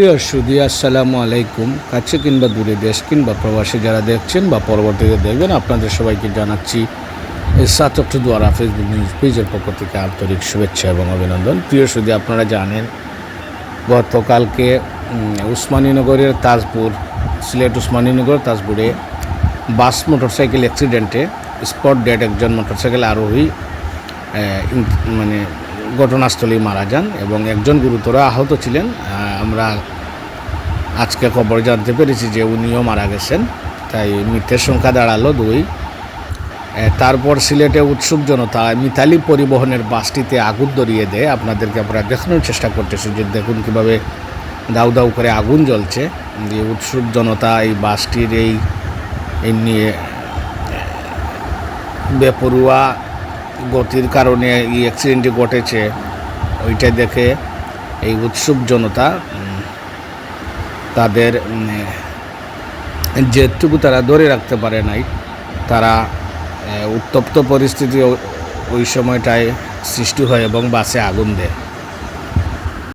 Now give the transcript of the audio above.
প্রিয় সুদী, আসসালামু আলাইকুম। কাছে কিংবা দূরে দেশ কিংবা প্রবাসী যারা দেখছেন বা পরবর্তীতে দেখবেন, আপনাদের সবাইকে জানাচ্ছি এই সাতক্ট দ্বারা ফেসবুক নিউজ পেজের পক্ষ থেকে আন্তরিক শুভেচ্ছা এবং অভিনন্দন। প্রিয় সুদী, আপনারা জানেন, গতকালকে উসমানীনগরের তাজপুর, সিলেট উসমানীনগর, তাজপুরে বাস মোটরসাইকেল অ্যাক্সিডেন্টে স্পট ডেড একজন মোটরসাইকেল আরোহী মানে ঘটনাস্থলেই মারা যান এবং একজন গুরুতর আহত ছিলেন। আমরা আজকে খবর জানতে পেরেছি যে উনিও মারা গেছেন। তাই মৃতের সংখ্যা দাঁড়াল দুই। তারপর সিলেটে উৎসুক জনতা মিতালি পরিবহনের বাসটিতে আগুন ধরিয়ে দেয়। আপনাদেরকে আমরা দেখানোর চেষ্টা করতেছি যে দেখুন কীভাবে দাউ দাউ করে আগুন জ্বলছে। যে উৎসুক জনতা এই বাসটির এই নিয়ে বেপরুয়া গতির কারণে এই অ্যাক্সিডেন্টটি ঘটেছে, ওইটা দেখে এই উৎসুক জনতা তাদের যেটুকু তারা ধরে রাখতে পারে নাই, তারা উত্তপ্ত পরিস্থিতি ওই সময়টায় সৃষ্টি হয় এবং বাসে আগুন দেয়।